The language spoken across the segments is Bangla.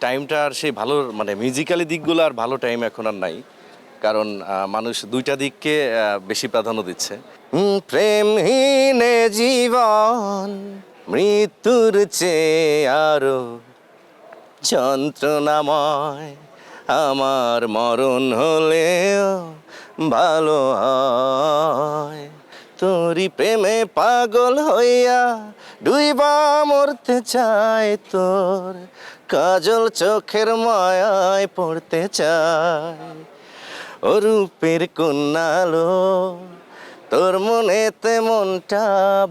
টাইমটা আর সেই ভালো মানে মিউজিক্যালি দিকগুলো আর ভালো টাইম এখন আর নাই। কারণ মানুষ দুইটা দিককে বেশি প্রাধান্য দিচ্ছে। প্রেমহীনে জীবন, মৃত্যুর চেয়ে আরও যন্ত্রণাময়। আমার মরণ হলেও ভালো হয়। তোরই প্রেমে পাগল হইয়া ডুইবা মরতে চাই তোর। কাজল চোখের মায়ায় পড়তে চাই ও রূপের কন্যালো। তোর মনেতে মনটা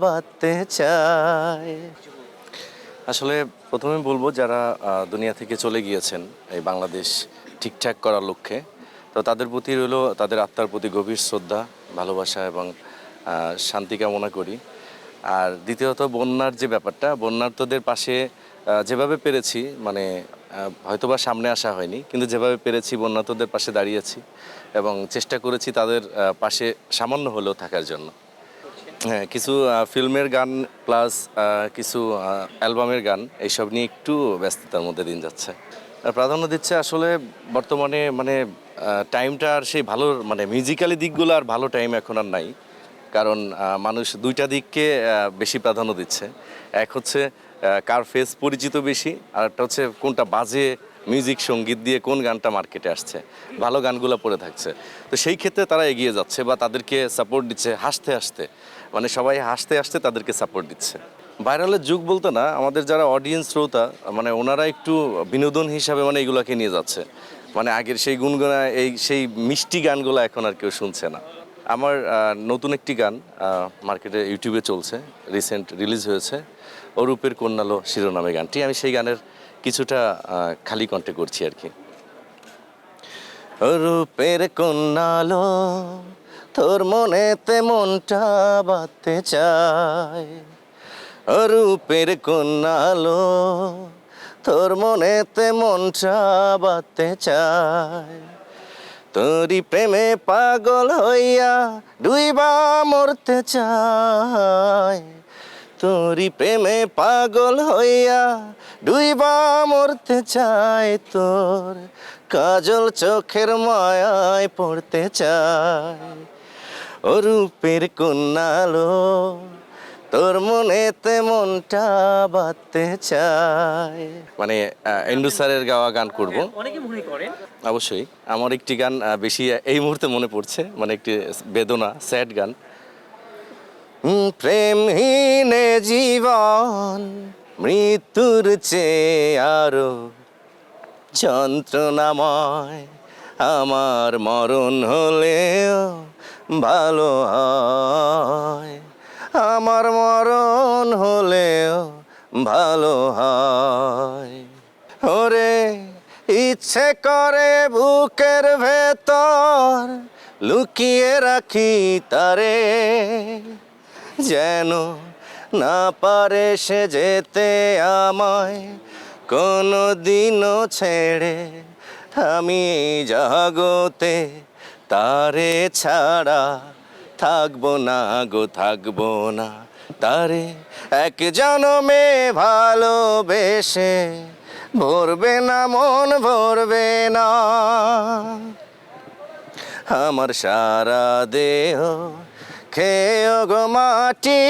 বাঁধতে চায় আসলে প্রথমে বলব, যারা দুনিয়া থেকে চলে গিয়েছেন এই বাংলাদেশ ঠিকঠাক করার লক্ষ্যে, তো তাদের প্রতি রইল, তাদের আত্মার প্রতি গভীর শ্রদ্ধা, ভালোবাসা এবং শান্তি কামনা করি। আর দ্বিতীয়ত বন্যার যে ব্যাপারটা বন্যার্থদের পাশে যেভাবে পেরেছি মানে হয়তোবা সামনে আসা হয়নি, কিন্তু যেভাবে পেরেছি বন্যার্থদের পাশে দাঁড়িয়েছি এবং চেষ্টা করেছি তাদের পাশে সামান্য হলেও থাকার জন্য। হ্যাঁ কিছু ফিল্মের গান প্লাস কিছু অ্যালবামের গান, এইসব নিয়ে একটু ব্যস্ততার মধ্যে দিন যাচ্ছে। প্রাধান্য দিচ্ছে আসলে বর্তমানে মানে টাইমটা আর সেই ভালো মানে মিউজিক্যালি দিকগুলো আর ভালো টাইম এখন আর নাই। কারণ মানুষ দুইটা দিককে বেশি প্রাধান্য দিচ্ছে। এক হচ্ছে কার ফেস পরিচিত বেশি, আর একটা হচ্ছে কোনটা বাজে মিউজিক সংগীত দিয়ে কোন গানটা মার্কেটে আসছে। ভালো গানগুলো পড়ে থাকছে। তো সেই ক্ষেত্রে তারা এগিয়ে যাচ্ছে বা তাদেরকে সাপোর্ট দিচ্ছে হাসতে হাসতে। মানে সবাই হাসতে হাসতে তাদেরকে সাপোর্ট দিচ্ছে। ভাইরালের যুগ বলতে না, আমাদের যারা অডিয়েন্স শ্রোতা মানে ওনারা একটু বিনোদন হিসাবে মানে এগুলোকে নিয়ে যাচ্ছে। মানে আগের সেই গুনগুনা, এই সেই মিষ্টি গানগুলো এখন আর কেউ শুনছে না। আমার নতুন একটি গান মার্কেটে ইউটিউবে চলছে, রিসেন্ট রিলিজ হয়েছে, অরূপের কন্যালো শিরোনামে গানটি। আমি সেই গানের কিছুটা খালি কণ্ঠে করছি আর কি। রূপের কন্যালো, তোর মনেতে মনটা বাঁধতে চায়। রূপের কন্যালো, তোর মনেতে মনটা বাঁধতে চায়। তোরই প্রেমে পাগল হইয়া ডুইবা মরতে চাই। তোরই প্রেমে পাগল হইয়া ডুইবা মরতে চায় তোর কাজল চোখের মায়ায় পড়তে চায় ও রূপের কন্যালো তোর মনেতে মনটা বাঁধতে চায়। মানে এন্ডু স্যারের গাওয়া গান করব। অনেকে মনে করেন। অবশ্যই। আমার একটি গান বেশি এই মুহূর্তে মনে পড়ছে। মানে একটি বেদনা স্যাড গান। হুম, প্রেমহীনে জীবন মৃত্যুর চেয়ে আরও যন্ত্রণাময়। আমার মরণ হলেও ভালো হয়। আমার মরণ হলেও ভালো হয়। ওরে, ইচ্ছে করে বুকের ভেতর লুকিয়ে রাখি তারে, যেন না পারে সে যেতে আমায় কোনো দিনও ছেড়ে। আমি জগতে তারে ছাড়া থাকব না গো, থাকব না। তারে এক জনমে ভালোবেসে, ভরবে না, মন ভরবে না। আমার সারা দেহ খেয়ে গো মাটি।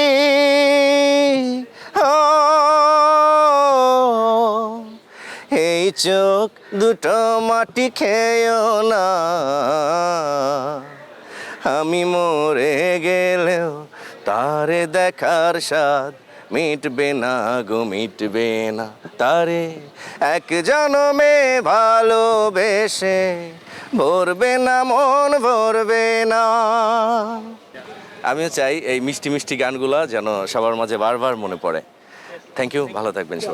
এই চোখ দুটো মাটি খেয়েও না। আমি মরে গেলেও তারে দেখার স্বাদ মিটবে না গো, মিটবে না। তারে এক জনমে ভালোবেসে ভরবে না, মন ভরবে না। আমিও চাই এই মিষ্টি মিষ্টি গানগুলো যেন সবার মাঝে বারবার মনে পড়ে। থ্যাংক ইউ ভালো থাকবেন সবাই।